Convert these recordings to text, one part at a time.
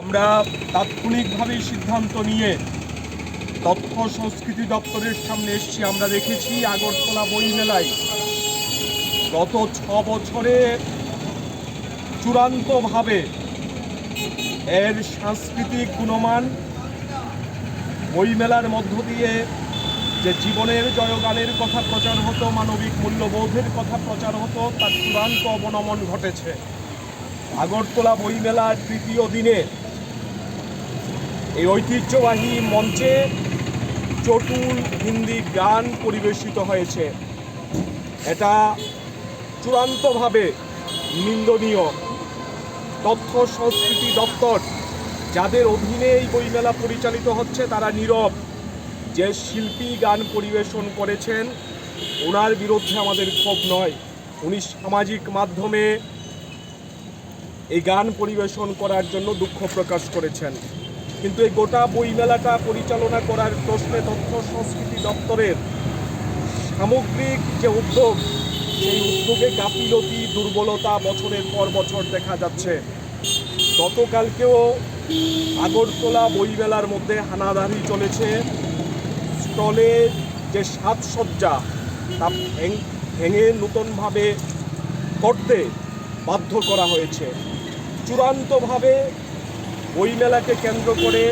আমরা তাৎক্ষণিকভাবে সিদ্ধান্ত নিয়ে তথ্য সংস্কৃতি দপ্তরের সামনে এসেছি। আমরা দেখেছি আগরতলা বই মেলায় গত ছ বছরে চূড়ান্তভাবে এর সাংস্কৃতিক গুণমান বইমেলার মধ্য দিয়ে যে জীবনের জয়গানের কথা প্রচার হতো, মানবিক মূল্যবোধের কথা প্রচার হতো, তার চূড়ান্ত অবনমন ঘটেছে। আগরতলা বইমেলার তৃতীয় দিনে এই ঐতিহ্যবাহী মঞ্চে চটুল হিন্দি গান পরিবেশিত হয়েছে। এটা চূড়ান্তভাবে নিন্দনীয়। তথ্য সংস্কৃতি দপ্তর, যাদের অধীনে এই বইমেলা পরিচালিত হচ্ছে, তারা নীরব। যে শিল্পী গান পরিবেশন করেছেন, ওনার বিরুদ্ধে আমাদের ক্ষোভ নয়। উনি সামাজিক মাধ্যমে এই গান পরিবেশন করার জন্য দুঃখ প্রকাশ করেছেন। কিন্তু এই গোটা বইমেলাটা পরিচালনা করার প্রশ্নে তথ্য সংস্কৃতি দপ্তরের সামগ্রিক যে উদ্যোগ, সেই উদ্যোগে গাফিলতি, দুর্বলতা বছরের পর বছর দেখা যাচ্ছে। গতকালকেও আগরতলা বইমেলার মধ্যে হানাদারি চলেছে। স্টলে যে সাজসজ্জা, তা ভেঙে নতুনভাবে করতে বাধ্য করা হয়েছে। চূড়ান্তভাবে বইমেলাকে কেন্দ্র করে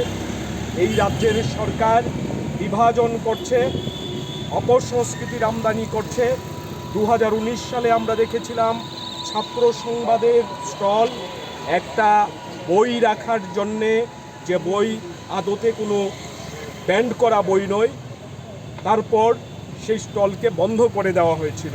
এই রাজ্যের সরকার বিভাজন করছে, অপসংস্কৃতির আমদানি করছে। দু হাজার উনিশ সালে আমরা দেখেছিলাম ছাত্র সংবাদের স্টল, একটা বই রাখার জন্যে যে বই আদতে কোনো ব্যান্ড করা বই নয়, তারপর সেই স্টলকে বন্ধ করে দেওয়া হয়েছিল।